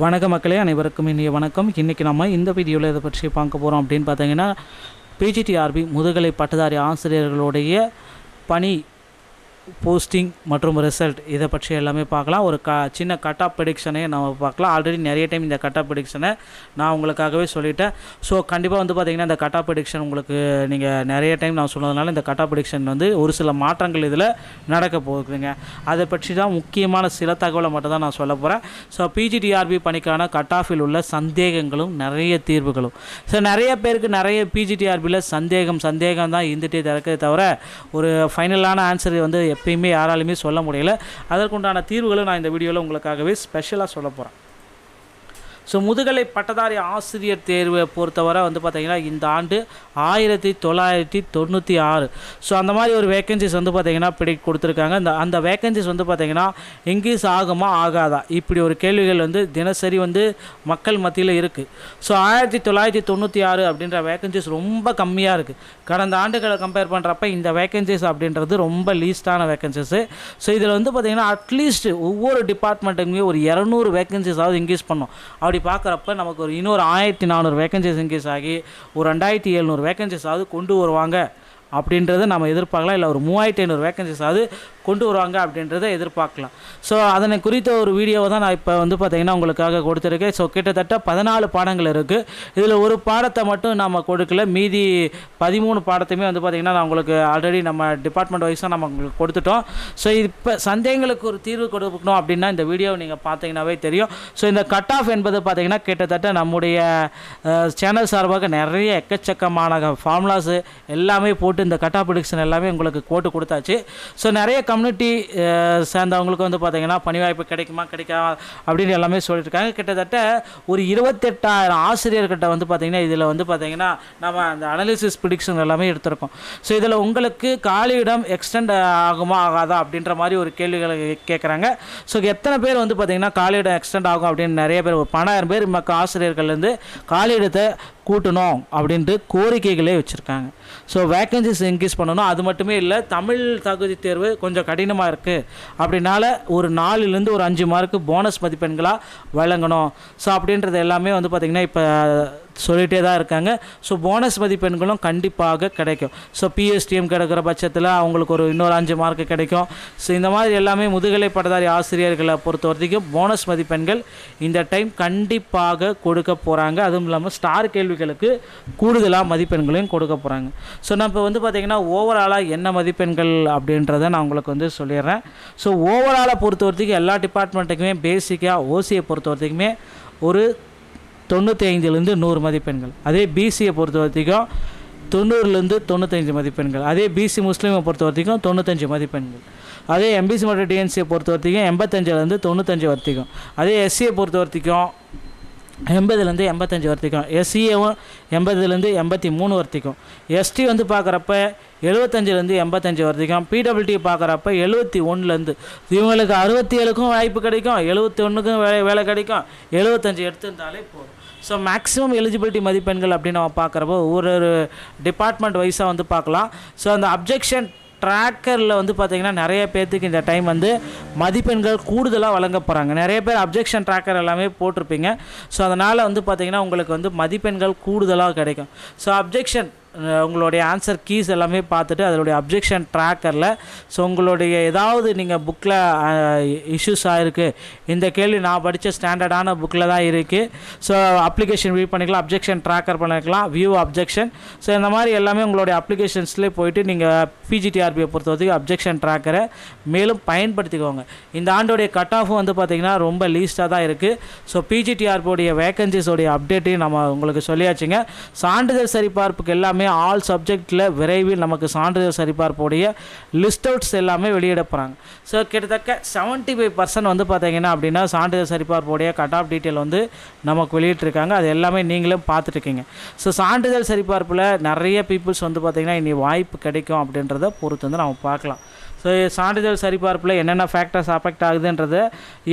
வணக்க மக்களே அனைவருக்கும் இனிய வணக்கம். இன்றைக்கி நம்ம இந்த வீடியோவில் இதை பற்றி பார்க்க போகிறோம் அப்படின்னு பார்த்தீங்கன்னா பிஜிடிஆர்பி முதுகலை பட்டதாரி ஆசிரியர்களுடைய பணி போஸ்டிங் மற்றும் ரிசல்ட் இதை பற்றி எல்லாமே பார்க்கலாம். ஒரு க சின்ன கட் ஆஃப் ப்ரெடிக்ஷனே நம்ம பார்க்கலாம். ஆல்ரெடி நிறைய டைம் இந்த கட் ஆஃப் ப்ரெடிக்ஷனை நான் உங்களுக்காகவே சொல்லிட்டேன். ஸோ கண்டிப்பாக வந்து பார்த்திங்கன்னா இந்த கட் ஆஃப் ப்ரெடிக்ஷன் உங்களுக்கு நீங்கள் நிறைய டைம் நான் சொன்னதுனால இந்த கட் ஆஃப் ப்ரெடிக்ஷன் வந்து ஒரு சில மாற்றங்கள் இதில் நடக்க போகுதுங்க. அதை பற்றி தான் முக்கியமான சில தகவலை மட்டும் தான் நான் சொல்ல போகிறேன் ஸோ பிஜிடிஆர்பி பணிக்கான கட் ஆஃபில் உள்ள சந்தேகங்களும் நிறைய தீர்வுகளும். ஸோ நிறைய பேருக்கு நிறைய பிஜிடிஆர்பியில் சந்தேகம் சந்தேகம் தான் இருந்துகிட்டே திறக்கதே தவிர ஒரு ஃபைனலான ஆன்சர் வந்து எப்பயுமே யாராலுமே சொல்ல முடியல. அதற்குண்டான தீர்வுகளை நான் இந்த வீடியோவில் உங்களுக்காகவே ஸ்பெஷலாக சொல்ல போகிறேன் ஸோ முதுகலை பட்டதாரி ஆசிரியர் தேர்வை பொறுத்தவரை வந்து பார்த்திங்கன்னா இந்த ஆண்டு ஆயிரத்தி தொள்ளாயிரத்தி தொண்ணூற்றி ஆறு. ஸோ அந்த மாதிரி ஒரு வேக்கன்சிஸ் வந்து பார்த்திங்கன்னா பிடி கொடுத்துருக்காங்க. இந்த அந்த வேக்கன்சிஸ் வந்து பார்த்திங்கன்னா இங்கிலீஷ் ஆகுமா ஆகாதா? இப்படி ஒரு கேள்விகள் வந்து தினசரி வந்து மக்கள் மத்தியில் இருக்குது ஸோ ஆயிரத்தி தொள்ளாயிரத்தி தொண்ணூற்றி ஆறு அப்படின்ற வேக்கன்சிஸ் ரொம்ப கம்மியாக இருக்குது கடந்த ஆண்டுகளை கம்பேர் பண்ணுறப்ப இந்த வேக்கன்சிஸ் அப்படின்றது ரொம்ப லீஸ்டான வேக்கன்சிஸு ஸோ இதில் வந்து பார்த்திங்கன்னா அட்லீஸ்ட் ஒவ்வொரு டிபார்ட்மெண்ட்டுக்குமே ஒரு இரநூறு வேக்கன்சிஸாவது இன்க்ரீஸ் பண்ணோம் அப்படி பார்க்குறப்ப நமக்கு ஒரு இன்னொரு ஆயிரத்தி நானூறு வேக்கன்சிஸ் இன்க்ரீஸ் ஆகி ஒரு ரெண்டாயிரத்தி எழுநூறு வேக்கன்சிஸாவது கொண்டு வருவாங்க. அப்படின்றத நம்ம எதிர்பார்க்கலாம். இல்லை ஒரு மூவாயிரத்தி ஐநூறு வேக்கன்சிஸாவது கொண்டு வருவாங்க அப்படின்றத எதிர்பார்க்கலாம். ஸோ அதனை குறித்த ஒரு வீடியோவை தான் நான் இப்போ வந்து பார்த்திங்கன்னா உங்களுக்காக கொடுத்துருக்கேன். ஸோ கிட்டத்தட்ட பதினாலு பாடங்கள் இருக்குது இதில் ஒரு பாடத்தை மட்டும் நம்ம கொடுக்கல. மீதி பதிமூணு பாடத்தையுமே வந்து பார்த்திங்கன்னா நான் உங்களுக்கு ஆல்ரெடி நம்ம டிபார்ட்மெண்ட் வைஸாக நம்ம உங்களுக்கு கொடுத்துட்டோம். ஸோ இப்போ சந்தேகங்களுக்கு ஒரு தீர்வு கொடுக்கணும் அப்படின்னா இந்த வீடியோவை நீங்கள் பார்த்தீங்கன்னாவே தெரியும். ஸோ இந்த கட் ஆஃப் என்பது பார்த்திங்கன்னா கிட்டத்தட்ட நம்முடைய சேனல் சார்பாக நிறைய எக்கச்சக்கமான ஃபார்முலாஸு எல்லாமே போட்டு இந்த கட் ஆஃப் ப்ரிடிக்ஷன் எல்லாமே உங்களுக்கு போட்டு கொடுத்தாச்சு. ஸோ நிறைய கம்யூனிட்டி சேர்ந்தவங்களுக்கு வந்து பார்த்திங்கன்னா பணி வாய்ப்பு கிடைக்குமா கிடைக்காம அப்படின்னு எல்லாமே சொல்லியிருக்காங்க கிட்டத்தட்ட ஒரு இருபத்தெட்டாயிரம் ஆசிரியர்கிட்ட வந்து பார்த்திங்கன்னா இதில் வந்து பார்த்திங்கன்னா நம்ம அந்த அனலிசிஸ் ப்ரிடிக்ஷன் எல்லாமே எடுத்திருக்கோம். ஸோ இதில் உங்களுக்கு காலியிடம் எக்ஸ்டெண்ட் ஆகுமா ஆகாதா அப்படின்ற மாதிரி ஒரு கேள்விகளை கேட்குறாங்க ஸோ எத்தனை பேர் வந்து பார்த்திங்கன்னா காலியிடம் எக்ஸ்டெண்ட் ஆகும் அப்படின்னு நிறைய பேர் ஒரு பன்னாயிரம் பேர் மக்க ஆசிரியர்கள்லேருந்து காலியிடத்தை கூட்டணும் அப்படின்ட்டு கோரிக்கைகளே வச்சுருக்காங்க. ஸோ வேக்கன்சிஸ் இன்க்ரீஸ் பண்ணணும். அது மட்டுமே இல்லை தமிழ் தகுதி தேர்வு கொஞ்சம் கடினமாக இருக்குது அப்படின்னால ஒரு நாலுலேருந்து ஒரு அஞ்சு மார்க்கு போனஸ் மதிப்பெண்களாக வழங்கணும். ஸோ அப்படின்றது எல்லாமே வந்து பார்த்திங்கன்னா இப்போ சொல்லிகிட்டே தான் இருக்காங்க. ஸோ போனஸ் மதிப்பெண்களும் கண்டிப்பாக கிடைக்கும். ஸோ பிஎஸ்டிஎம் கிடைக்கிற பட்சத்தில் அவங்களுக்கு ஒரு இன்னொரு அஞ்சு மார்க்கு கிடைக்கும். ஸோ இந்த மாதிரி எல்லாமே முதுகலை பட்டதாரி ஆசிரியர்களை பொறுத்த வரைக்கும் போனஸ் மதிப்பெண்கள் இந்த டைம் கண்டிப்பாக கொடுக்க போகிறாங்க அதுவும் இல்லாமல் ஸ்டார் கேள்விகளுக்கு கூடுதலாக மதிப்பெண்களையும் கொடுக்க போகிறாங்க ஸோ நம்ம வந்து பார்த்திங்கன்னா ஓவராலாக என்ன மதிப்பெண்கள் அப்படின்றத நான் உங்களுக்கு வந்து சொல்லிடுறேன். ஸோ ஓவராலாக பொறுத்த வரைக்கும் எல்லா டிபார்ட்மெண்ட்டுக்குமே பேசிக்காக ஓசியை பொறுத்த வரைக்குமே ஒரு தொண்ணூற்றி ஐந்துலேருந்து நூறு மதிப்பெண்கள். அதே பிசியை பொறுத்த வரைக்கும் தொண்ணூறுலேருந்து தொண்ணூத்தஞ்சு மதிப்பெண்கள். அதே பிசி முஸ்லீமை பொறுத்த வரைக்கும் தொண்ணூத்தஞ்சு மதிப்பெண்கள். அதே எம்பிசி மற்றும் டிஎன்சியை பொறுத்த வரைக்கும் எண்பத்தஞ்சிலேருந்து தொண்ணூத்தஞ்சு வரைக்கும். அதே எஸ்சியை பொறுத்த வரைக்கும் எண்பதுலேருந்து எண்பத்தஞ்சு வரைக்கும் எஸ்சிஏவும் எண்பதுலேருந்து எண்பத்தி மூணு வரைக்கும் எஸ்டி வந்து பார்க்குறப்ப எழுபத்தஞ்சிலேருந்து எண்பத்தஞ்சு வரைக்கும் பிடபிள்டி பார்க்குறப்ப எழுபத்தி ஒன்றுலேருந்து இவங்களுக்கு அறுபத்தி ஏழுக்கும் வாய்ப்பு கிடைக்கும். எழுபத்தி ஒன்றுக்கும் வேலை வேலை கிடைக்கும். எழுபத்தஞ்சு எடுத்திருந்தாலே போதும். ஸோ மேக்ஸிமம் எலிஜிபிலிட்டி மதிப்பெண்கள் அப்படின்னு நம்ம பார்க்குறப்போ ஒரு ஒரு டிபார்ட்மெண்ட் வைஸாக வந்து பார்க்கலாம். ஸோ அந்த அப்ஜெக்ஷன் ட்ராக்கரில் வந்து பார்த்திங்கன்னா நிறைய பேர்த்துக்கு இந்த டைம் வந்து மதிப்பெண்கள் கூடுதலாக வழங்க போகிறாங்க நிறைய பேர் அப்ஜெக்ஷன் ட்ராக்கர் எல்லாமே போட்டிருப்பீங்க. ஸோ அதனால் வந்து பார்த்திங்கன்னா உங்களுக்கு வந்து மதிப்பெண்கள் கூடுதலாக கிடைக்கும். ஸோ அப்ஜெக்ஷன் உங்களுடைய ஆன்சர் கீஸ் எல்லாமே பார்த்துட்டு அதனுடைய அப்ஜெக்ஷன் ட்ராக்கரில் ஸோ உங்களுடைய ஏதாவது நீங்கள் புக்கில் இஷ்யூஸ் ஆகிருக்கு இந்த கேள்வி நான் படித்த ஸ்டாண்டர்டான புக்கில் தான் இருக்குது ஸோ அப்ளிகேஷன் வியூ பண்ணிக்கலாம் அப்ஜெக்ஷன் ட்ராக்கர் பண்ணிக்கலாம் வியூ அப்ஜெக்ஷன் ஸோ இந்த மாதிரி எல்லாமே உங்களுடைய அப்ளிகேஷன்ஸ்லேயே போயிட்டு நீங்கள் பிஜிடிஆர்பியை பொறுத்த வரைக்கும் அப்ஜெக்ஷன் ட்ராக்கரை மேலும் பயன்படுத்திக்கோங்க. இந்த ஆண்டோடைய கட் ஆஃபும் வந்து பார்த்திங்கன்னா ரொம்ப லீஸ்ட்டாக தான் இருக்குது ஸோ பிஜிடிஆர்பியோடைய வேகன்சிஸோடைய அப்டேட்டையும் நம்ம உங்களுக்கு சொல்லியாச்சுங்க. சான்றிதழ் சரிபார்ப்புக்கு எல்லாமே எல்லாமே ஆல் சப்ஜெக்டில் விரைவில் நமக்கு சான்றிதழ் சரிபார்ப்புடைய லிஸ்ட் அவுட்ஸ் எல்லாமே வெளியிட போகிறாங்க ஸோ கிட்டத்தட்ட செவன்ட்டி ஃபைவ் பர்சன்ட் வந்து பார்த்தீங்கன்னா அப்படின்னா சான்றிதழ் சரிபார்ப்புடைய கட் ஆஃப் டீட்டெயில் வந்து நமக்கு வெளியிட்டிருக்காங்க. அது எல்லாமே நீங்களும் பார்த்துட்ருக்கீங்க. ஸோ சான்றிதழ் சரிபார்ப்பில் நிறைய பீப்புள்ஸ் வந்து பார்த்திங்கன்னா இனி வாய்ப்பு கிடைக்கும் அப்படின்றத பொறுத்து வந்து நம்ம பார்க்கலாம். ஸோ சான்றிதழ் சரிபார்ப்பில் என்னென்ன ஃபேக்டர்ஸ் அஃபெக்ட் ஆகுதுன்றது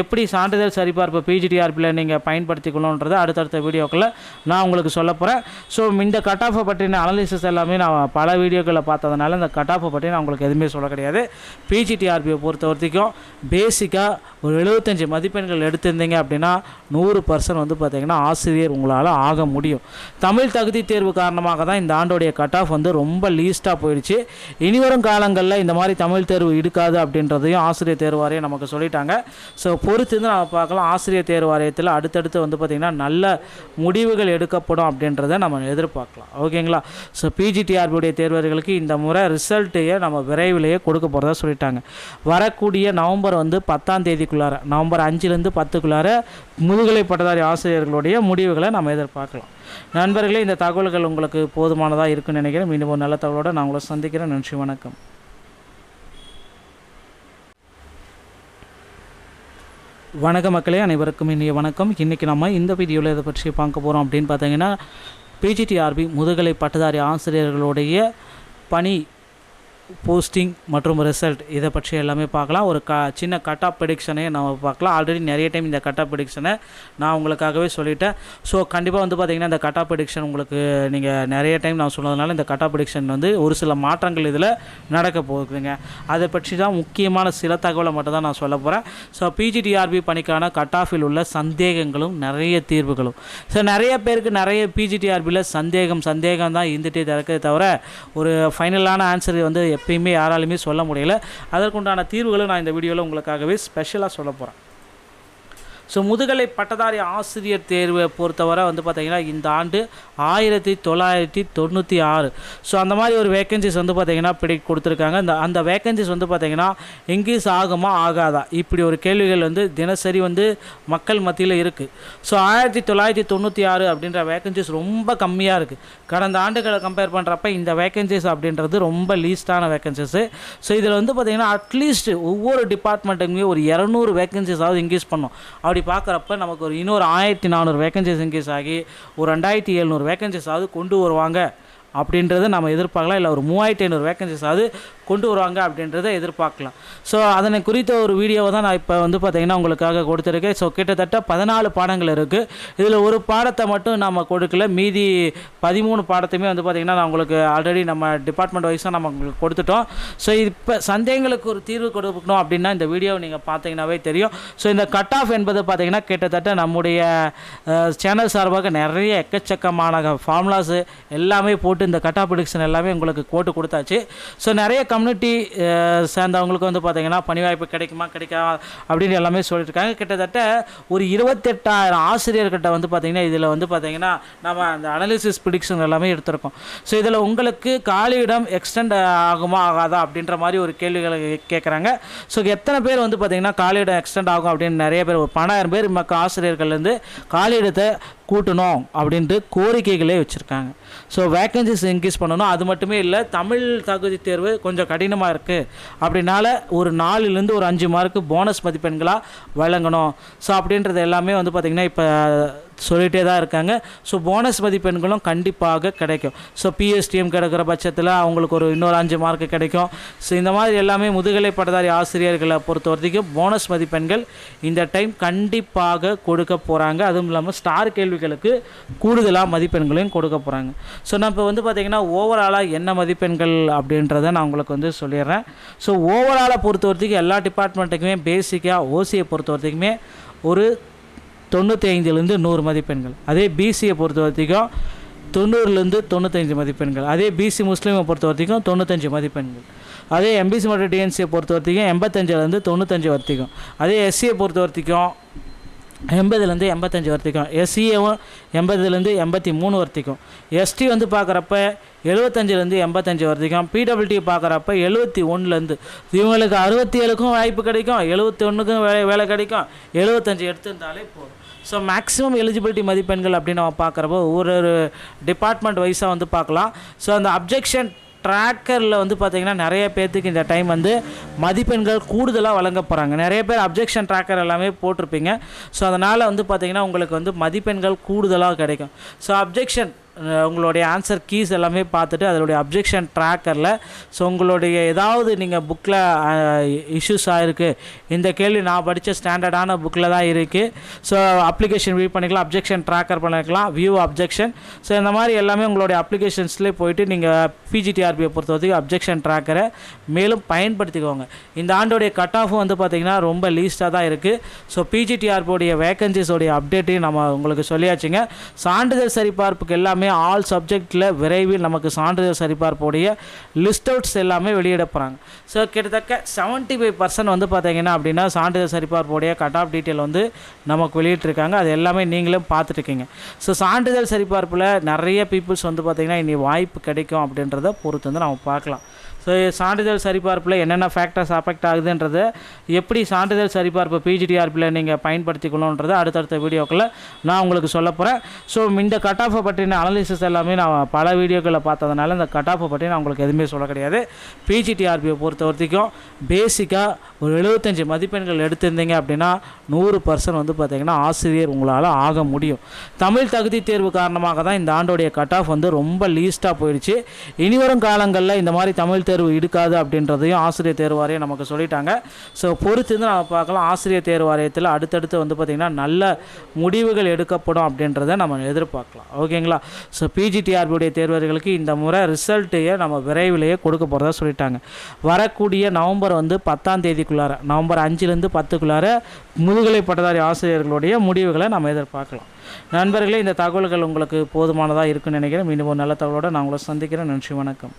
எப்படி சான்றிதழ் சரிபார்ப்பு பிஜிடிஆர்பியில் நீங்கள் பயன்படுத்திக்கணுன்றது அடுத்தடுத்த வீடியோக்களில் நான் உங்களுக்கு சொல்ல போகிறேன் ஸோ இந்த கட் ஆஃபை பற்றின அனலிசிஸ் எல்லாமே நான் பல வீடியோக்களில் பார்த்ததுனால இந்த கட் ஆஃபை பற்றி நான் உங்களுக்கு எதுவுமே சொல்ல கிடையாது. பிஜிடிஆர்பியை பொறுத்த வரைக்கும் பேசிக்காக ஒரு எழுபத்தஞ்சு மதிப்பெண்கள் எடுத்திருந்தீங்க அப்படின்னா நூறு பர்சன்ட் வந்து பார்த்திங்கன்னா ஆசிரியர் உங்களால் ஆக முடியும். தமிழ் தகுதி தேர்வு காரணமாக தான் இந்த ஆண்டோடைய கட் ஆஃப் வந்து ரொம்ப லீஸ்ட்டாக போயிடுச்சு. இனிவரும் காலங்களில் இந்த மாதிரி தமிழ் தேர்வு தேர்வு இருக்காது அப்படின்றதையும் ஆசிரியர் தேர்வு வாரியம் நமக்கு சொல்லிட்டாங்க. ஸோ பொறுத்து நம்ம பார்க்கலாம். ஆசிரியர் தேர்வு வாரியத்தில் அடுத்தடுத்து வந்து பார்த்திங்கன்னா நல்ல முடிவுகள் எடுக்கப்படும் அப்படின்றத நம்ம எதிர்பார்க்கலாம். ஓகேங்களா? ஸோ பிஜிடிஆர்பியுடைய தேர்வர்களுக்கு இந்த முறை ரிசல்ட்டையே நம்ம விரைவிலேயே கொடுக்க போகிறதா சொல்லிட்டாங்க. வரக்கூடிய நவம்பர் வந்து பத்தாம் தேதிக்குள்ளார நவம்பர் அஞ்சுலேருந்து பத்துக்குள்ளார முதுகலை பட்டதாரி ஆசிரியர்களுடைய முடிவுகளை நம்ம எதிர்பார்க்கலாம். நண்பர்களே இந்த தகவல்கள் உங்களுக்கு போதுமானதாக இருக்குன்னு நினைக்கிறேன். மீண்டும் ஒரு நல்ல தகவலோட நான் உங்களை சந்திக்கிறேன். நன்றி வணக்கம். வணக்க மக்களே அனைவருக்கும் இனிய வணக்கம். இன்றைக்கி நம்ம இந்த வீடியோவில் இதை பற்றி பார்க்க போகிறோம் அப்படின்னு பார்த்தீங்கன்னா பிஜிடிஆர்பி முதுகலை பட்டதாரி ஆசிரியர்களுடைய பணி போஸ்டிங் மற்றும் ரிசல்ட் இதை பற்றி எல்லாமே பார்க்கலாம். ஒரு க சின்ன கட் ஆஃப் ப்ரெடிக்ஷனே நம்ம பார்க்கலாம். ஆல்ரெடி நிறைய டைம் இந்த கட் ஆஃப் ப்ரெடிக்ஷனை நான் உங்களுக்காகவே சொல்லிட்டேன். ஸோ கண்டிப்பாக வந்து பார்த்திங்கன்னா இந்த கட் ஆஃப் ப்ரெடிக்ஷன் உங்களுக்கு நீங்கள் நிறைய டைம் நான் சொன்னதுனால இந்த கட் ஆஃப் ப்ரெடிக்ஷன் வந்து ஒரு சில மாற்றங்கள் இதில் நடக்க போகுதுங்க. அதை பற்றி தான் முக்கியமான சில தகவலை மட்டும் தான் நான் சொல்ல போகிறேன் ஸோ பிஜிடிஆர்பி பணிக்கான கட் ஆஃபில் உள்ள சந்தேகங்களும் நிறைய தீர்வுகளும். ஸோ நிறைய பேருக்கு நிறைய பிஜிடிஆர்பியில் சந்தேகம் சந்தேகம் தான் இருந்துகிட்டே இருக்கே தவிர ஒரு ஃபைனலான ஆன்சர் வந்து எப்பயுமே யாராலுமே சொல்ல முடியல. அதற்குண்டான தீர்வுகளை நான் இந்த வீடியோவில் உங்களுக்காகவே ஸ்பெஷலாக சொல்ல போகிறேன் ஸோ முதுகலை பட்டதாரி ஆசிரியர் தேர்வை பொறுத்தவரை வந்து பார்த்திங்கன்னா இந்த ஆண்டு ஆயிரத்தி தொள்ளாயிரத்தி தொண்ணூற்றி ஆறு. ஸோ அந்த மாதிரி ஒரு வேக்கன்சிஸ் வந்து பார்த்திங்கன்னா பிடி கொடுத்துருக்காங்க. அந்த அந்த வேக்கன்சிஸ் வந்து பார்த்திங்கன்னா இங்கிலீஷ் ஆகுமா ஆகாதா? இப்படி ஒரு கேள்விகள் வந்து தினசரி வந்து மக்கள் மத்தியில் இருக்குது ஸோ ஆயிரத்தி தொள்ளாயிரத்தி தொண்ணூற்றி ஆறு அப்படின்ற வேக்கன்சிஸ் ரொம்ப கம்மியாக இருக்குது கடந்த ஆண்டுகளை கம்பேர் பண்ணுறப்ப இந்த வேக்கன்சிஸ் அப்படின்றது ரொம்ப லீஸ்டான வேக்கன்சிஸு ஸோ இதில் வந்து பார்த்திங்கன்னா அட்லீஸ்ட் ஒவ்வொரு டிபார்ட்மெண்ட்டுக்குமே ஒரு இரநூறு வேக்கன்சிஸாவது இன்க்ரீஸ் பண்ணும் அப்படி பார்க்குறப்ப நமக்கு ஒரு இன்னொரு ஆயிரத்தி நானூறு வேக்கன்சிஸ் இன்க்ரீஸ் ஆகி ஒரு ரெண்டாயிரத்தி எழுநூறு வேக்கன்சிஸாவது கொண்டு வருவாங்க. அப்படின்றத நம்ம எதிர்பார்க்கலாம். இல்லை ஒரு மூவாயிரத்தி ஐநூறு வேக்கன்சிஸாவது கொண்டு வருவாங்க அப்படின்றத எதிர்பார்க்கலாம். ஸோ அதனை குறித்த ஒரு வீடியோவை தான் நான் இப்போ வந்து பார்த்திங்கன்னா உங்களுக்காக கொடுத்துருக்கேன். ஸோ கிட்டத்தட்ட பதினாலு பாடங்கள் இருக்குது இதில் ஒரு பாடத்தை மட்டும் நம்ம கொடுக்கல. மீதி பதிமூணு பாடத்தையுமே வந்து பார்த்திங்கன்னா நான் உங்களுக்கு ஆல்ரெடி நம்ம டிபார்ட்மெண்ட் வைஸாக நம்ம உங்களுக்கு கொடுத்துட்டோம். ஸோ இப்போ சந்தேகங்களுக்கு ஒரு தீர்வு கொடுக்கணும் அப்படின்னா இந்த வீடியோவை நீங்கள் பார்த்தீங்கன்னாவே தெரியும். ஸோ இந்த கட் ஆஃப் என்பது பார்த்திங்கன்னா கிட்டத்தட்ட நம்முடைய சேனல் சார்பாக நிறைய எக்கச்சக்கமான ஃபார்முலாஸு எல்லாமே போட்டு இந்த கட்டா ஆஃப் ப்ரிடிக்ஷன் எல்லாமே உங்களுக்கு போட்டு கொடுத்தாச்சு. ஸோ நிறைய கம்யூனிட்டி சேர்ந்தவங்களுக்கு வந்து பார்த்திங்கன்னா பணி வாய்ப்பு கிடைக்குமா கிடைக்காதா அப்படின்னு எல்லாமே சொல்லியிருக்காங்க கிட்டத்தட்ட ஒரு இருபத்தெட்டாயிரம் ஆசிரியர்கிட்ட வந்து பார்த்திங்கன்னா இதில் வந்து பார்த்திங்கன்னா நம்ம அந்த அனாலிசிஸ் ப்ரிடிக்ஷன் எல்லாமே எடுத்திருக்கோம். ஸோ இதில் உங்களுக்கு காலியிடம் எக்ஸ்டெண்ட் ஆகுமா ஆகாதா அப்படின்ற மாதிரி ஒரு கேள்விகளை கேட்குறாங்க ஸோ எத்தனை பேர் வந்து பார்த்திங்கன்னா காலியிடம் எக்ஸ்டெண்ட் ஆகும் அப்படின்னு நிறைய பேர் ஒரு பன்னாயிரம் பேர் மக்கள் ஆசிரியர்கள்லேருந்து காலியிடத்தை கூட்டணும் அப்படின்ட்டு கோரிக்கைகளே வச்சுருக்காங்க. ஸோ வேக்கன்சிஸ் இன்க்ரீஸ் பண்ணணும். அது மட்டுமே இல்லை தமிழ் தகுதி தேர்வு கொஞ்சம் கடினமாக இருக்குது அப்படின்னால ஒரு நாலுலேருந்து ஒரு அஞ்சு மார்க்கு போனஸ் மதிப்பெண்களாக வழங்கணும். ஸோ அப்படின்றது எல்லாமே வந்து பார்த்திங்கன்னா இப்போ சொல்லிகிட்டே தான் இருக்காங்க. ஸோ போனஸ் மதிப்பெண்களும் கண்டிப்பாக கிடைக்கும். ஸோ பிஎஸ்டிஎம் கிடைக்கிற பட்சத்தில் அவங்களுக்கு ஒரு இன்னொரு அஞ்சு மார்க்கு கிடைக்கும். ஸோ இந்த மாதிரி எல்லாமே முதுகலை பட்டதாரி ஆசிரியர்களை பொறுத்த வரைக்கும் போனஸ் மதிப்பெண்கள் இந்த டைம் கண்டிப்பாக கொடுக்க போகிறாங்க அதுவும் இல்லாமல் ஸ்டார் கேள்விகளுக்கு கூடுதலாக மதிப்பெண்களையும் கொடுக்க போகிறாங்க ஸோ நான் இப்போ வந்து பார்த்திங்கன்னா ஓவராலாக என்ன மதிப்பெண்கள் அப்படின்றத நான் உங்களுக்கு வந்து சொல்லிடுறேன். ஸோ ஓவராலாக பொறுத்த வரைக்கும் எல்லா டிபார்ட்மெண்ட்டுக்குமே பேசிக்காக ஓசியை பொறுத்த வரைக்குமே ஒரு தொண்ணூற்றி ஐந்துலேருந்து நூறு மதிப்பெண்கள். அதே பிசியை பொறுத்த வரைக்கும் தொண்ணூறுலேருந்து தொண்ணூத்தஞ்சு மதிப்பெண்கள். அதே பிசி முஸ்லீமை பொறுத்த வரைக்கும் தொண்ணூத்தஞ்சு மதிப்பெண்கள். அதே எம்பிசி மற்றும் டிஎன்சியை பொறுத்த வரைக்கும் எண்பத்தஞ்சிலேருந்து தொண்ணூத்தஞ்சு வரைக்கும். அதே எஸ்சியை பொறுத்த வரைக்கும் எண்பதுலேருந்து எண்பத்தஞ்சு வரைக்கும் எஸ்சிஏவும் எண்பதுலேருந்து எண்பத்தி மூணு வரைக்கும் எஸ்டி வந்து பார்க்குறப்ப எழுபத்தஞ்சிலேருந்து எண்பத்தஞ்சு வரைக்கும் பிடபிள்டி பார்க்குறப்ப எழுபத்தி ஒன்றுலேருந்து இவங்களுக்கு அறுபத்தி ஏழுக்கும் வாய்ப்பு கிடைக்கும். எழுபத்தி ஒன்றுக்கும் வேலை வேலை கிடைக்கும். எழுபத்தஞ்சு எடுத்திருந்தாலே போதும். ஸோ மேக்ஸிமம் எலிஜிபிலிட்டி மதிப்பெண்கள் அப்படின்னு நம்ம பார்க்குறப்போ ஒரு ஒரு டிபார்ட்மெண்ட் வைஸாக வந்து பார்க்கலாம். ஸோ அந்த அப்ஜெக்ஷன் ட்ராக்கரில் வந்து பார்த்திங்கன்னா நிறைய பேர்த்துக்கு இந்த டைம் வந்து மதிப்பெண்கள் கூடுதலாக வழங்க போகிறாங்க நிறைய பேர் அப்ஜெக்ஷன் ட்ராக்கர் எல்லாமே போட்டிருப்பீங்க. ஸோ அதனால் வந்து பார்த்திங்கன்னா உங்களுக்கு வந்து மதிப்பெண்கள் கூடுதலாக கிடைக்கும். ஸோ அப்ஜெக்ஷன் உங்களுடைய ஆன்சர் கீஸ் எல்லாமே பார்த்துட்டு அதனுடைய அப்ஜெக்ஷன் ட்ராக்கரில் ஸோ உங்களுடைய ஏதாவது நீங்கள் புக்கில் இஷ்யூஸ் ஆகிருக்கு இந்த கேள்வி நான் படித்த ஸ்டாண்டர்டான புக்கில் தான் இருக்குது ஸோ அப்ளிகேஷன் வியூ பண்ணிக்கலாம் அப்ஜெக்ஷன் ட்ராக்கர் பண்ணிக்கலாம் வியூ அப்ஜெக்ஷன் ஸோ இந்த மாதிரி எல்லாமே உங்களுடைய அப்ளிகேஷன்ஸ்லேயே போயிட்டு நீங்கள் பிஜிடிஆர்பியை பொறுத்த வரைக்கும் அப்ஜெக்ஷன் ட்ராக்கரை மேலும் பயன்படுத்திக்கோங்க. இந்த ஆண்டோடைய கட் ஆஃபும் வந்து பார்த்திங்கன்னா ரொம்ப லீஸ்ட்டாக தான் இருக்குது ஸோ பிஜிடிஆர்பியோடைய வேகன்சிஸோடைய அப்டேட்டையும் நம்ம உங்களுக்கு சொல்லியாச்சுங்க. சான்றிதழ் சரிபார்ப்புக்கு எல்லாமே ஆல் சப்ஜெக்டில் விரைவில் நமக்கு சான்றிதழ் சரிபார்ப்புடைய லிஸ்ட் அவுட்ஸ் எல்லாமே வெளியிட போகிறாங்க ஸோ கிட்டத்தட்ட செவன்ட்டி ஃபைவ் பர்சன்ட் வந்து பார்த்தீங்கன்னா அப்படின்னா சான்றிதழ் சரிபார்ப்புடைய கட் ஆஃப் டீட்டெயில் வந்து நமக்கு வெளியிட்டிருக்காங்க. அது எல்லாமே நீங்களும் பார்த்துட்ருக்கீங்க ஸோ சான்றிதழ் சரிபார்ப்பில் நிறைய பீப்புள்ஸ் வந்து பார்த்திங்கன்னா இனி வாய்ப்பு கிடைக்கும் அப்படின்றத பொறுத்து வந்து நம்ம பார்க்கலாம். ஸோ சான்றிதழ் சரிபார்ப்பில் என்னென்ன ஃபேக்டர்ஸ் அஃபெக்ட் ஆகுதுன்றது எப்படி சான்றிதழ் சரிபார்ப்பு பிஜிடிஆர்பியில் நீங்கள் பயன்படுத்திக்கணுன்றது அடுத்தடுத்த வீடியோக்களில் நான் உங்களுக்கு சொல்ல போகிறேன் ஸோ இந்த கட் ஆஃபை பற்றின அனாலிசிஸ் எல்லாமே நான் பல வீடியோக்களை பார்த்ததுனால இந்த கட் ஆஃபை பற்றி நான் உங்களுக்கு எதுவுமே சொல்ல கிடையாது. பிஜிடிஆர்பியை பொறுத்த வரைக்கும் பேசிக்காக ஒரு எழுபத்தஞ்சி மதிப்பெண்கள் எடுத்திருந்தீங்க அப்படின்னா நூறு பர்சன்ட் வந்து பார்த்திங்கன்னா ஆசிரியர் உங்களால் ஆக முடியும். தமிழ் தகுதி தேர்வு காரணமாக தான் இந்த ஆண்டோடைய கட் ஆஃப் வந்து ரொம்ப லீஸ்ட்டாக போயிடுச்சு. இனிவரும் காலங்களில் இந்த மாதிரி தமிழ் தேர்வு இருக்காது அப்படின்றதையும் ஆசிரியர் தேர்வாரியம் நமக்கு சொல்லிட்டாங்க. ஸோ பொறுத்து நம்ம பார்க்கலாம். ஆசிரியர் தேர்வாரியத்தில் அடுத்தடுத்து வந்து பார்த்திங்கன்னா நல்ல முடிவுகள் எடுக்கப்படும் அப்படின்றத நம்ம எதிர்பார்க்கலாம். ஓகேங்களா? ஸோ பிஜிடிஆர்பியுடைய தேர்வர்களுக்கு இந்த முறை ரிசல்ட்டையே நம்ம விரைவிலேயே கொடுக்க போகிறதா சொல்லிட்டாங்க. வரக்கூடிய நவம்பர் வந்து பத்தாம் தேதிக்குள்ளார நவம்பர் அஞ்சுலேருந்து பத்துக்குள்ளார முதுகலை பட்டதாரி ஆசிரியர்களுடைய முடிவுகளை நம்ம எதிர்பார்க்கலாம். நண்பர்களே இந்த தகவல்கள் உங்களுக்கு போதுமானதாக இருக்குன்னு நினைக்கிறேன். மீண்டும் ஒரு நல்ல தகவலோடு நான் உங்களை சந்திக்கிறேன். நன்றி வணக்கம்.